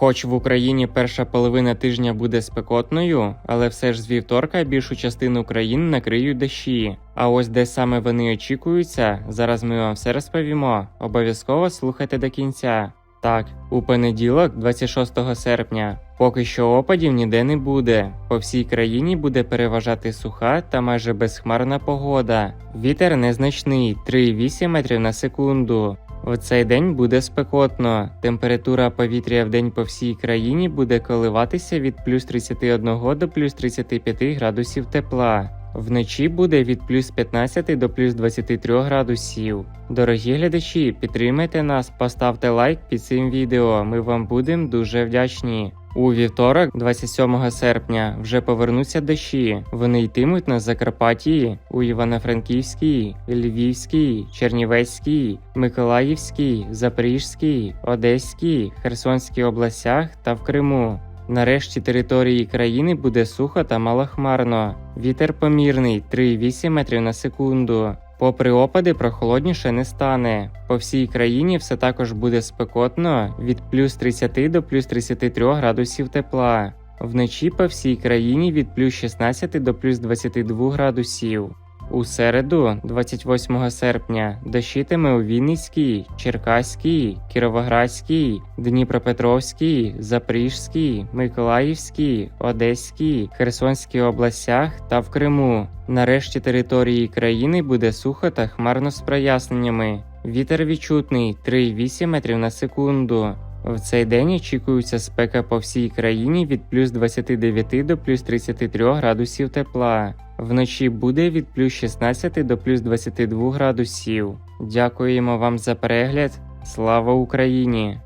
Хоч в Україні перша половина тижня буде спекотною, але все ж з вівторка більшу частину країни накриють дощі. А ось де саме вони очікуються, зараз ми вам все розповімо. Обов'язково слухайте до кінця. Так, у понеділок, 26 серпня, поки що опадів ніде не буде. По всій країні буде переважати суха та майже безхмарна погода. Вітер незначний 3,8 метрів на секунду. В цей день буде спекотно. Температура повітря в день по всій країні буде коливатися від плюс 31 до плюс 35 градусів тепла. Вночі буде від плюс 15 до плюс 23 градусів. Дорогі глядачі, підтримайте нас, поставте лайк під цим відео. Ми вам будемо дуже вдячні. У вівторок, 27 серпня, вже повернуться дощі. Вони йтимуть на Закарпатті, у Івано-Франківській, Львівській, Чернівецькій, Миколаївській, Запорізькій, Одеській, Херсонській областях та в Криму. Нарешті території країни буде сухо та малохмарно. Вітер помірний 3,8 метрів на секунду. Попри опади, прохолодніше не стане. По всій країні все також буде спекотно від плюс 30 до плюс 33 градусів тепла. Вночі по всій країні від плюс 16 до плюс 22 градусів. У середу, 28 серпня, дощитиме у Вінницькій, Черкаській, Кіровоградській, Дніпропетровській, Запорізькій, Миколаївській, Одеській, Херсонській областях та в Криму. Нарешті території країни буде сухо та хмарно з проясненнями. Вітер відчутний 3,8 метрів на секунду. В цей день очікується спека по всій країні від плюс 29 до плюс 33 градусів тепла. Вночі буде від плюс 16 до плюс 22 градусів. Дякуємо вам за перегляд. Слава Україні!